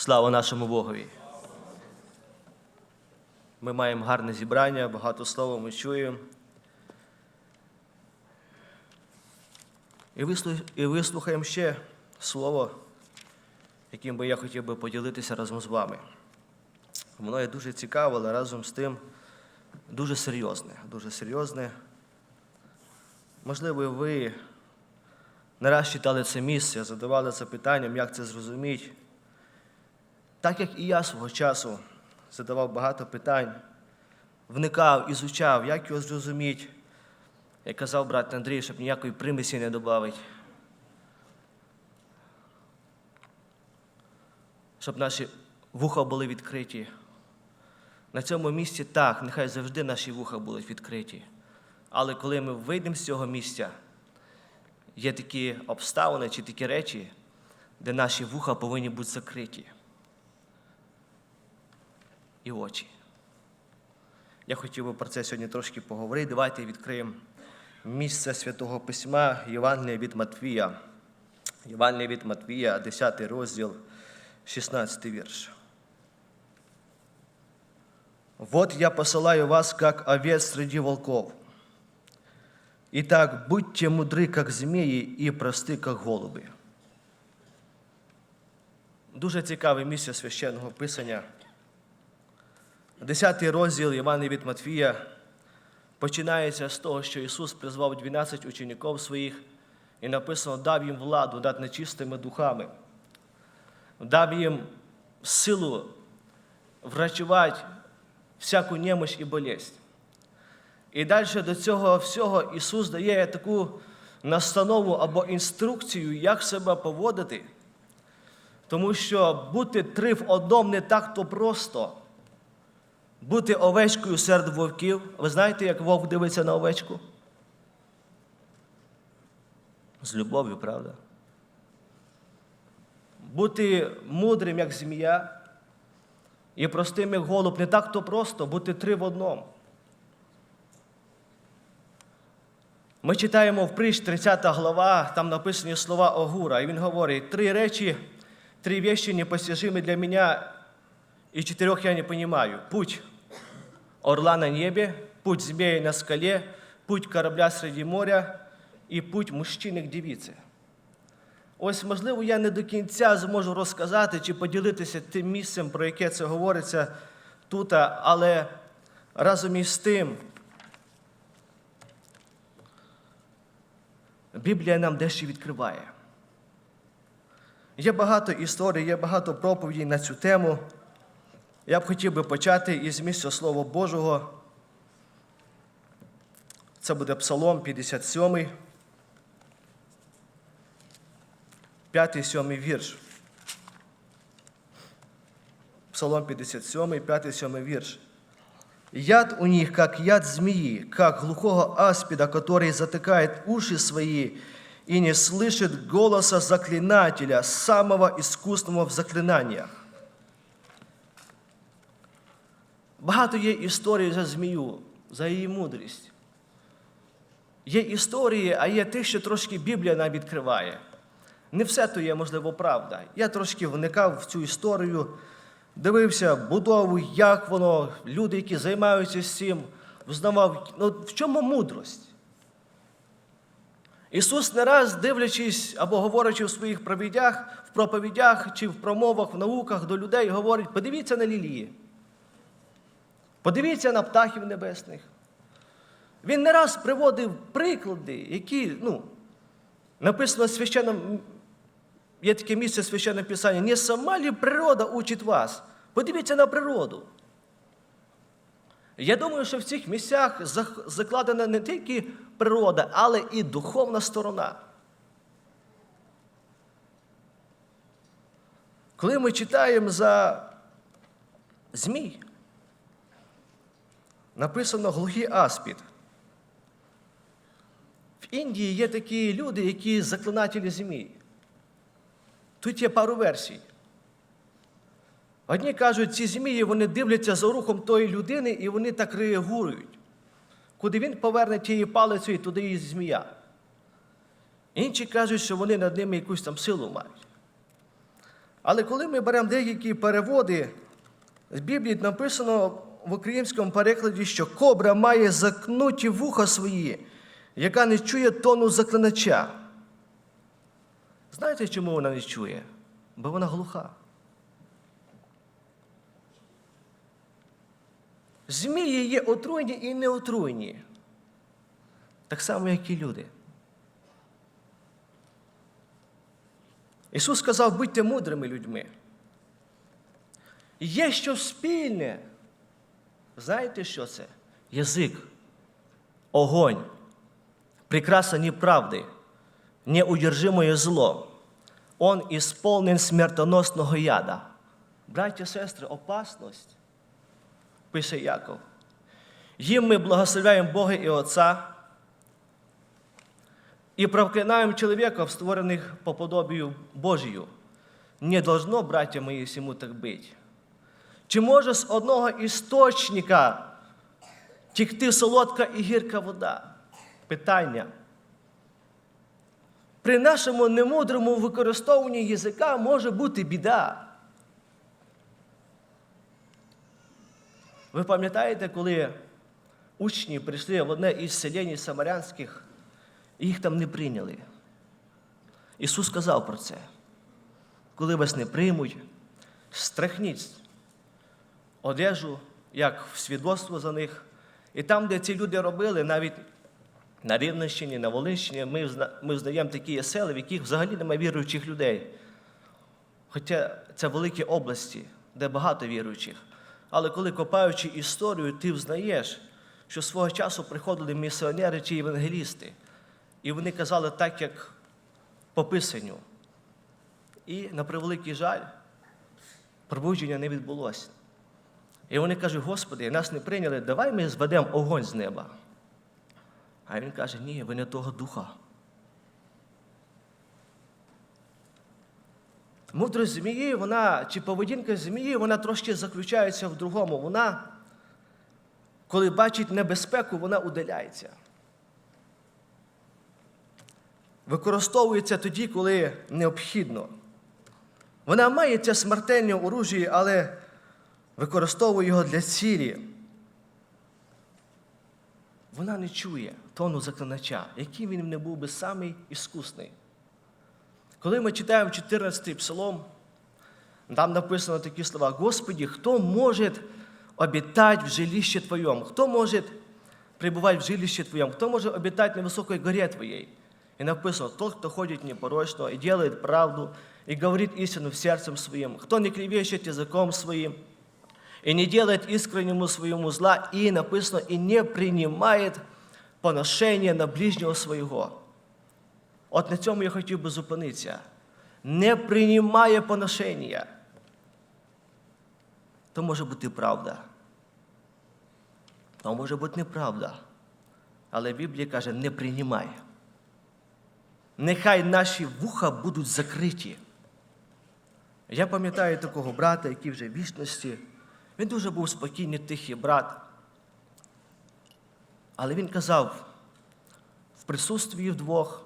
Слава нашому Богові! Ми маємо гарне зібрання, багато слова ми чуємо. І вислухаємо ще слово, яким би я хотів би поділитися разом з вами. Воно є дуже цікаве, але разом з тим дуже серйозне. Дуже серйозне. Можливо, ви не раз читали це місце, задавали запитанням, як це зрозуміти. Так як і я свого часу задавав багато питань, вникав, ізучав, як його зрозуміти, як казав брат Андрій, щоб ніякої примісі не додати. Щоб наші вуха були відкриті. На цьому місці так, нехай завжди наші вуха будуть відкриті. Але коли ми вийдемо з цього місця, є такі обставини чи такі речі, де наші вуха повинні бути закриті І очі. Я хотів би про це сьогодні трошки поговорити. Давайте відкриємо місце Святого Письма Євангелія від Матвія. Євангелія від Матвія, 10 розділ, 16 вірш. Вот я посылаю вас, как овец среди волков. Итак, будьте мудры, как змеи, и просты, как голуби. Дуже цікаве місце священного писання. Десятий розділ Івана від Матвія починається з того, що Ісус призвав 12 учеників своїх і написано, дав їм владу над нечистими духами, дав їм силу врачувати всяку немощ і болезнь. І далі до цього всього Ісус дає таку настанову або інструкцію, як себе поводити. Тому що бути три в одному не так то просто. Бути овечкою серед вовків. Ви знаєте, як вовк дивиться на овечку? З любов'ю, правда? Бути мудрим, як змія, і простим, як голуб, не так то просто бути три в одному. Ми читаємо в притч 30 глава, там написані слова Огура, і він говорить: три речі, три вещи непостижимы для меня, и четырех я не понимаю. Путь орла на небе, путь змея на скале, путь корабля среди моря і путь мужчини к дівіці. Ось, можливо, я не до кінця зможу розказати чи поділитися тим місцем, про яке це говориться тут, але разом із тим Біблія нам дещо відкриває. Є багато історій, є багато проповідей на цю тему. Я б хотів би почати із місця Слова Божого. Це буде Псалом 57, 5-7 вірш. Псалом 57, 5-7 вірш. Яд у них, как яд змеи, как глухого аспида, который затыкает уши свои и не слышит голоса заклинателя, самого искусного в заклинаниях. Багато є історій за змію, за її мудрість. Є історії, а є те, що трошки Біблія нам відкриває. Не все то є, можливо, правда. Я трошки вникав в цю історію, дивився будову, як воно, люди, які займаються цим, взнавав, ну, в чому мудрость. Ісус не раз, дивлячись або говорячи в своїх проповідях, в проповідях чи в промовах, в науках до людей, говорить: подивіться на лілії. Подивіться на птахів небесних. Він не раз приводив приклади, які, ну, написано в священному, є таке місце священного писання, не сама ли природа учить вас? Подивіться на природу. Я думаю, що в цих місцях закладена не тільки природа, але і духовна сторона. Коли ми читаємо за змій, написано глухий аспід. В Індії є такі люди, які заклинателі змій. Тут є пару версій. Одні кажуть, ці змії вони дивляться за рухом тої людини і вони так реагують. Куди він поверне тією палицею, туди і змія. Інші кажуть, що вони над ними якусь там силу мають. Але коли ми беремо деякі переводи, з Біблії написано в українському перекладі, що кобра має закнуті вуха свої, яка не чує тону заклинача. Знаєте, чому вона не чує? Бо вона глуха. Змії є отруйні і неотруйні. Так само, як і люди. Ісус сказав, будьте мудрими людьми. Є щось спільне. Знаєте, що це? Язик, огонь, прекраса неправди, неудержимое зло. Он исполнен смертоносного яда. Браття, сестри, опасність, пише Яков. Їм ми благословляємо Бога і Отця и проклинаем человека, створених по подобию Божию. Не должно, браття мої, всьому так бить. Чи може з одного істочника тікти солодка і гірка вода? Питання. При нашому немудрому використовуванні язика може бути біда. Ви пам'ятаєте, коли учні прийшли в одне із селень самарянських, і їх там не прийняли. Ісус сказав про це. Коли вас не приймуть, страхніть одежу, як свідоцтво за них. І там, де ці люди робили, навіть на Рівненщині, на Волинщині, ми, ми знаємо такі є села, в яких взагалі немає віруючих людей. Хоча це великі області, де багато віруючих. Але коли копаючи історію, ти взнаєш, що свого часу приходили місіонери чи євангелісти. І вони казали так, як по писанню. І на превеликий жаль, пробудження не відбулося. І вони кажуть, Господи, нас не прийняли, давай ми зведемо огонь з неба. А він каже, ні, ви не того духа. Мудрость змії, вона, чи поведінка змії, вона трошки заключається в другому. Вона, коли бачить небезпеку, вона удаляється. Використовується тоді, коли необхідно. Вона має це смертельне оружие, але використовує його для цілі. Вона не чує тону заклинача, який він не був би самий іскусний. Коли ми читаємо 14-й псалом, там написано такі слова: Господи, хто може обітати в жилище Твоєму? Хто може пребувати в жилище Твоєму? Хто може обітати на високій горі Твоєї? И написано, тот, кто ходит непорочно и делает правду, и говорит истину в сердцем своим, кто не клевещет языком своим, и не делает искреннему своему зла, и написано, и не принимает поношення на ближнього свого. От на цьому я хотів би зупинитися. Не приймає поношення. То може бути правда. То може бути неправда. Але Біблія каже, не приймай. Нехай наші вуха будуть закриті. Я пам'ятаю такого брата, який вже в вічності. Він дуже був спокійний, тихий брат. Але він казав, в присутствії вдвох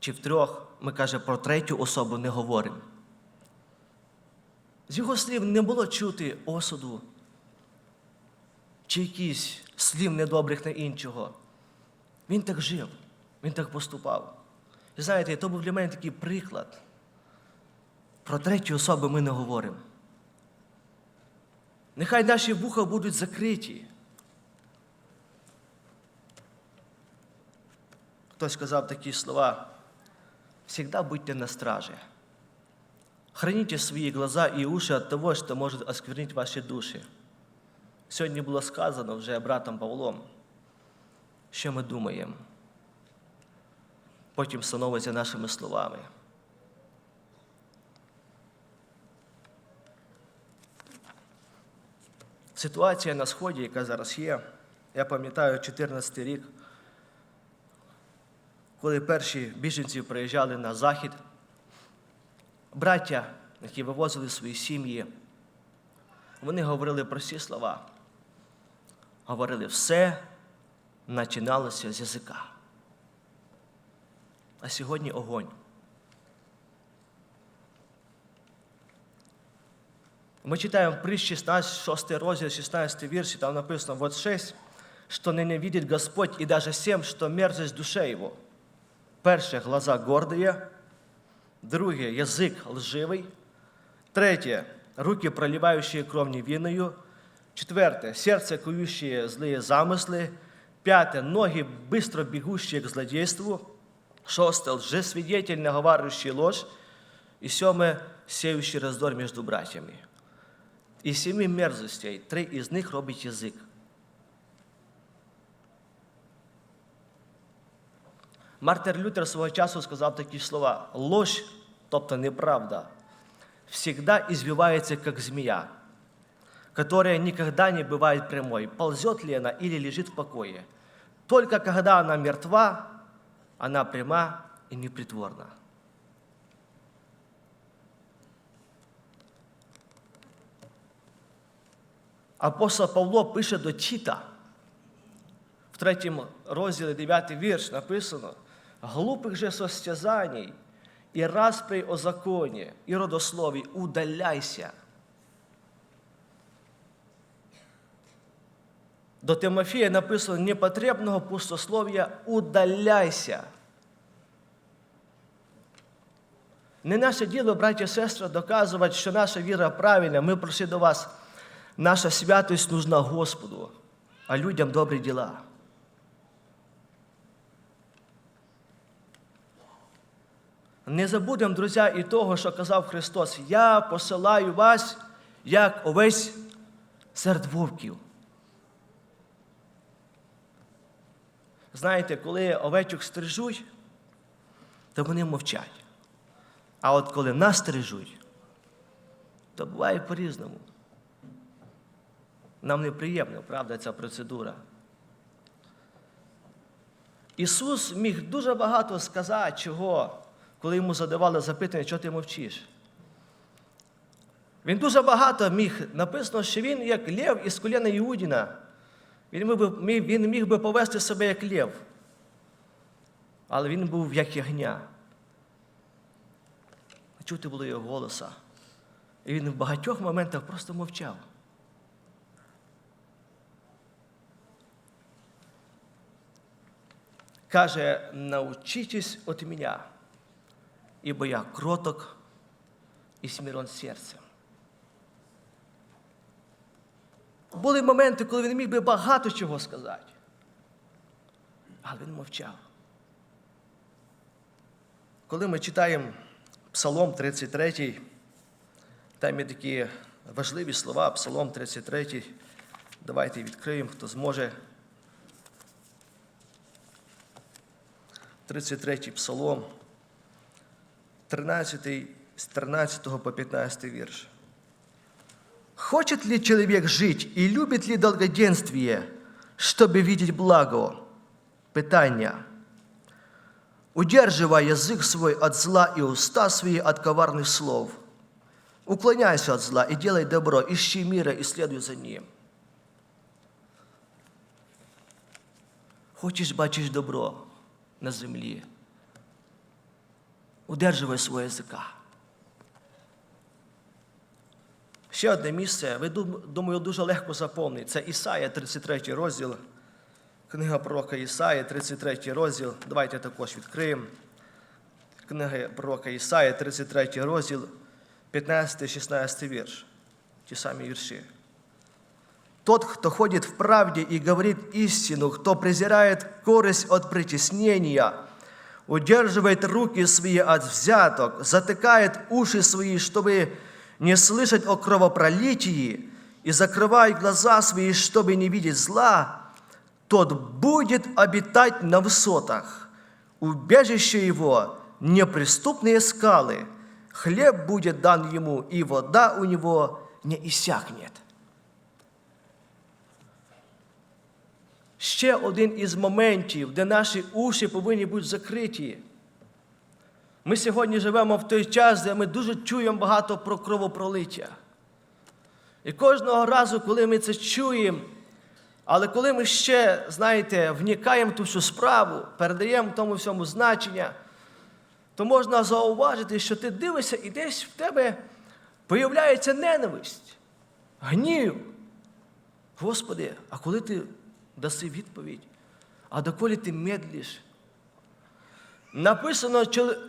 чи в трьох, ми каже, про третю особу не говоримо. З його слів не було чути осуду чи якісь слів недобрих на іншого. Він так жив, він так поступав. І знаєте, то був для мене такий приклад. Про третю особу ми не говоримо. Нехай наші вуха будуть закриті. Хтось сказав такі слова. Всегда будьте на страже. Храните свои глаза и уши от того, что может осквернить ваші душі. Сьогодні було сказано вже братом Павлом, що ми думаємо. Потім становиться нашими словами. Ситуація на Сході, яка зараз є, я пам'ятаю 14 рік, коли перші біженці приїжджали на захід, браття, які вивозили свої сім'ї, вони говорили прості слова. Говорили, все починалося з язика. А сьогодні огонь. Мы читаем притч 16, 6 розділ, 16 вірш, і там написано, вот 6, что ненавидит Господь, и даже всем, что мерзость душе его. Перше, глаза гордые. Друге, язык лживый. Третье, руки, проливающие кровь невинную. Четвертое, сердце, кующее злые замыслы. Пятое, ноги, быстро бегущие к злодейству. Шосте, лжесвидетель, наговаривающий ложь. И сьоме, сеющий раздор между братьями. Із семи мерзостей, три із них робить язик. Мартин Лютер свого часу сказав такі слова: ложь, тобто неправда, всегда извивается, как змея, которая никогда не бывает прямой, ползет ли она или лежит в покое. Только когда она мертва, она пряма и непритворна. Апостол Павло пише до Тіта, в третьому розділі 9 вірш написано: глупих же состязаний і распри о законі, і родослові, удаляйся. До Тимофія написано непотребного пустослов'я удаляйся. Не наше діло, браті і сестри, доказувати, що наша віра правильна. Ми прийшли до вас. Наша святость нужна Господу, а людям добрі діла. Не забудемо, друзі, і того, що казав Христос: Я посилаю вас, як овець серед вовків. Знаєте, коли овечок стрижуть, то вони мовчать. А от коли нас стрижуть, то буває по-різному. Нам неприємно, правда, ця процедура. Ісус міг дуже багато сказати, чого, коли йому задавали запитання, чого ти мовчиш. Він дуже багато міг, написано, що він як лев із коліна Іудіна. Він міг, би, міг- він міг би повести себе як лев. Але він був як ягня. Чути було його голоса. І він в багатьох моментах просто мовчав. Каже, научитесь от меня, ибо я кроток і смирен серцем. Були моменти, коли він міг би багато чого сказати. Але він мовчав. Коли ми читаємо Псалом 33, там є такі важливі слова, Псалом 33. Давайте відкриємо, хто зможе. 33 Псалом, 13, с 13 по 15 вірш. Хочет ли человек жить и любит ли долгоденствие, чтобы видеть благо? Питання. Удерживай язык свой от зла и уста свои от коварных слов. Уклоняйся от зла и делай добро, ищи мира и следуй за ним. Хочеш бачиш добро На землі. Удерживай свого язика. Ще одне місце, ви думаю, дуже легко заповнити. Це Ісая, 33 розділ. Книга пророка Ісая, 33 розділ. Давайте також відкриємо. Книга пророка Ісая, 33 розділ, 15-16 вірш. Ті самі вірші. Тот, кто ходит в правде и говорит истину, кто презирает корость от притеснения, удерживает руки свои от взяток, затыкает уши свои, чтобы не слышать о кровопролитии, и закрывает глаза свои, чтобы не видеть зла, тот будет обитать на высотах. Убежище его – неприступные скалы. Хлеб будет дан ему, и вода у него не иссякнет. Ще один із моментів, де наші уші повинні бути закриті. Ми сьогодні живемо в той час, де ми дуже чуємо багато про кровопролиття. І кожного разу, коли ми це чуємо, але коли ми ще, знаєте, вникаємо в ту всю справу, передаємо тому всьому значення, то можна зауважити, що ти дивишся і десь в тебе появляється ненависть. гнів. Господи, а коли ти даси відповідь? А доколи ти медлиш? Написано,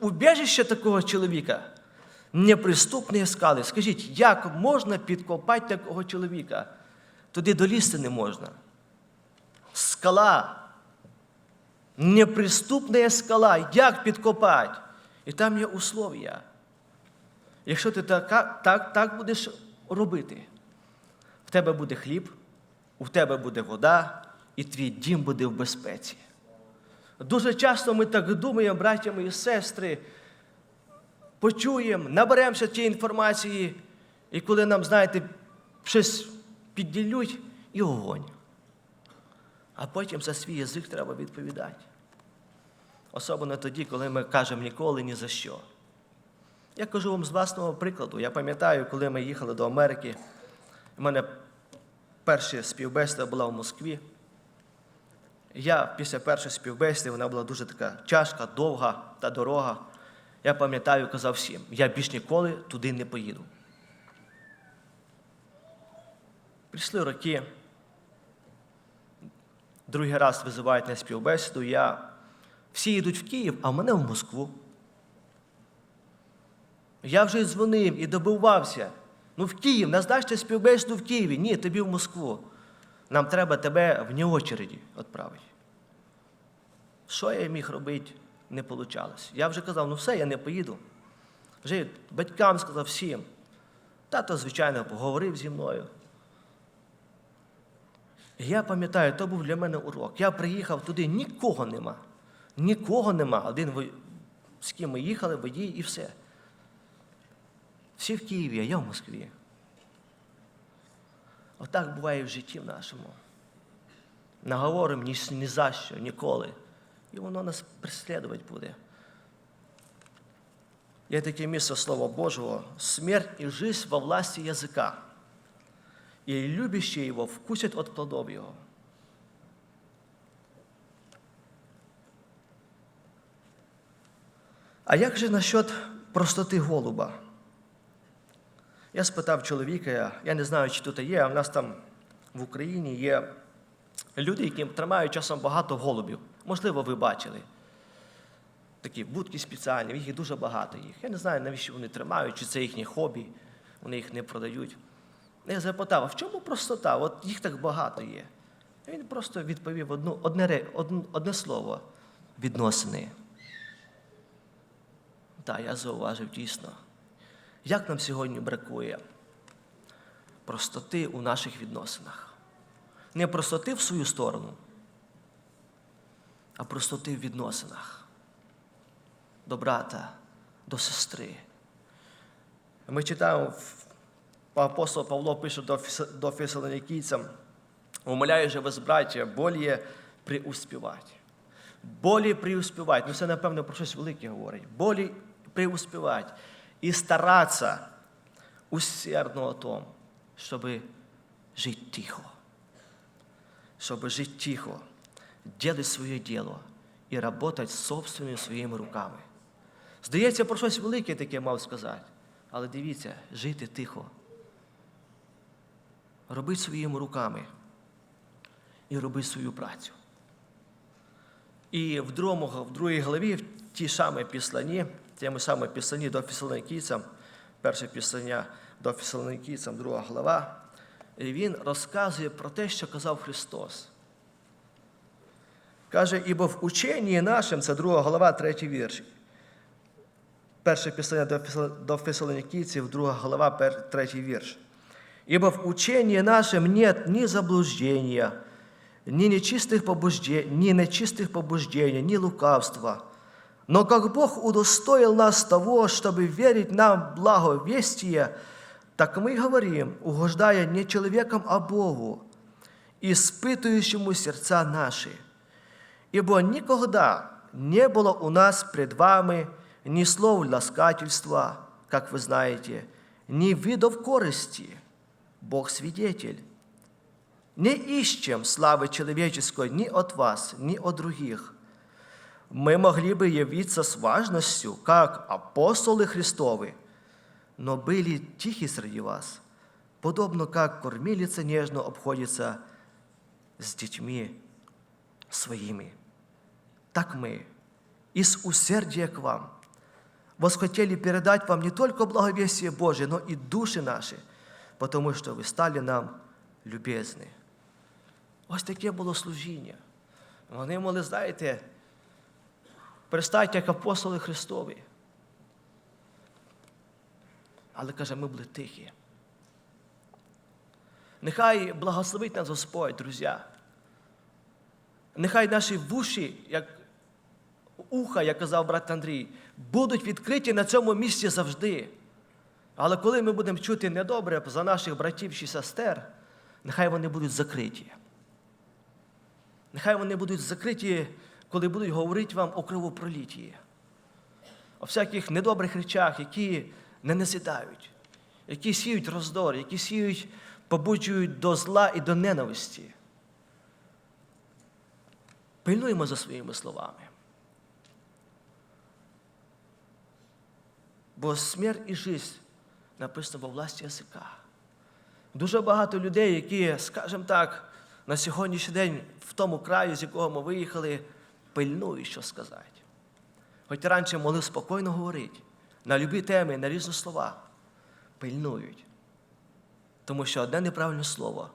убіжище такого чоловіка неприступні скали. Скажіть, як можна підкопати такого чоловіка? Туди долізти не можна. Скала. Неприступна скала. Як підкопати? І там є услов'я. Якщо ти так, так, так будеш робити, в тебе буде хліб, у тебе буде вода, і твій дім буде в безпеці. Дуже часто ми так думаємо, браття мої сестри, почуємо, наберемося тієї інформації, і коли нам, знаєте, щось підділють, і огонь. А потім за свій язик треба відповідати. Особливо тоді, коли ми кажемо ніколи ні за що. Я кажу вам з власного прикладу. Я пам'ятаю, коли ми їхали до Америки, у мене перша співбесіда була в Москві. Я після першої співбесіди, вона була дуже така тяжка, довга та дорога. Я пам'ятаю, казав всім, я більш ніколи туди не поїду. Прийшли роки. Другий раз визивають на співбесіду. Я... Всі йдуть в Київ, а мене в Москву. Я вже дзвонив і добивався. Ну, в Київ, назначте співбесіду в Києві. Ні, тобі в Москву. Нам треба тебе вне очереді відправити. Що я міг робити, не вийшло. Я вже казав, ну все, я не поїду. Вже батькам сказав всім. Тато, звичайно, поговорив зі мною. Я пам'ятаю, то був для мене урок. Я приїхав туди, нікого нема. Нікого нема. Один з ким ми їхали, водій і все. Всі в Києві, а я в Москві. Отак буває і в житті в нашому. Наговоримо ні, ні за що, ніколи. І воно нас преслідувати буде. Є таке місце Слова Божого, смерть і жизнь во власти язика. И любящие его вкусят от плодов его. А як же насчет простоти голуба? Я спитав чоловіка, я не знаю, чи тут є, а в нас там в Україні є люди, які тримають часом багато голубів. Можливо, ви бачили. Такі будки спеціальні, їх дуже багато їх. Я не знаю, навіщо вони тримають, чи це їхнє хобі, вони їх не продають. Я запитав, а в чому простота? От їх так багато є. І Він просто відповів одну, одне, ре- одне слово відносини. Так, я зауважив дійсно. Як нам сьогодні бракує простоти у наших відносинах? Не простоти в свою сторону, а простоти в відносинах до брата, до сестри. Ми читаємо апостол Павло пише до, до умоляю же вас, браття, боліє приуспівати. Болі приуспівати. Ну це, напевно, про щось велике говорить. Болі приуспівати. І старатися усердно о том, щоб жити тихо. Щоб жити тихо, делать своє діло і працювати собственними своїми руками. Здається, про щось велике таке мав сказати. Але дивіться, жити тихо. Робити своїми руками і робити свою працю. І в, другій главі, в тій самій післанні, тему саме післанні до фесалоникійцям, перше післання до фесалоникійцям, друга глава, і він розказує про те, що казав Христос. Каже, ібо в ученні нашим, це друга глава, третій вірш. Перше післання до Фесал- до друга глава, третій вірш. Ибо в учении нашем нет ни заблуждения, ни нечистых побуждений, ни нечистых побуждений, ни лукавства. Но как Бог удостоил нас того, чтобы верить нам благовестие, так мы говорим, угождая не человеком, а Богу, испытывающему сердца наши. Ибо никогда не было у нас пред вами ни слов ласкательства, как вы знаете, ни видов корысти. Бог свидетель. Не ищем славы человеческой ни от вас, ни от других. Мы могли бы явиться с важностью, как апостолы Христовы, но были тихи среди вас, подобно как кормилица нежно обходится с детьми своими. Так мы из усердия к вам восхотели передать вам не только благовестие Божие, но и души наши, потому що ви стали нам любезні. Ось таке було служіння. Вони могли, знаєте, перестати як апостоли Христові. Але каже, ми були тихі. Нехай благословить нас Господь, друзі. Нехай наші вуші, як уха, як казав брат Андрій, будуть відкриті на цьому місці завжди. Але коли ми будемо чути недобре за наших братів чи сестер, нехай вони будуть закриті. Нехай вони будуть закриті, коли будуть говорити вам о кровопролітті, о всяких недобрих речах, які не назідають, які сіють роздор, які сіють, побуджують до зла і до ненависті. Пильнуємо за своїми словами. Бо смерть і життя написано во власті язика. Дуже багато людей, які, скажімо так, на сьогоднішній день в тому краї, з якого ми виїхали, пильнують, що сказати. Хоч раніше могли спокійно говорити на любі теми, на різні слова, пильнують. Тому що одне неправильне слово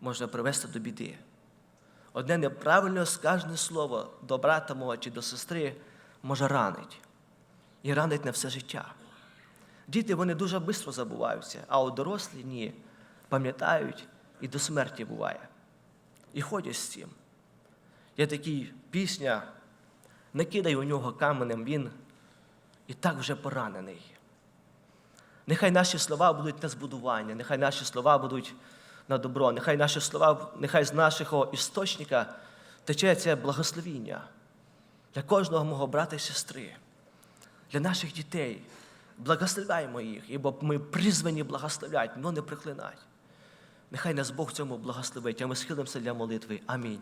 може привести до біди. Одне неправильно сказане слово до брата мого чи до сестри може ранить. І ранить на все життя. Діти вони дуже швидко забуваються, а от дорослі ні, пам'ятають і до смерті буває. І ходять з цим. Є такий пісня, не кидай у нього каменем, він і так вже поранений. Нехай наші слова будуть на збудування, нехай наші слова будуть на добро, нехай наші слова, нехай з нашого істочника тече це благословіння для кожного мого брата і сестри, для наших дітей. Благословляємо їх, ібо ми призвані благословляти, але не приклинати. Нехай нас Бог цьому благословить, а ми схилимося для молитви. Амінь.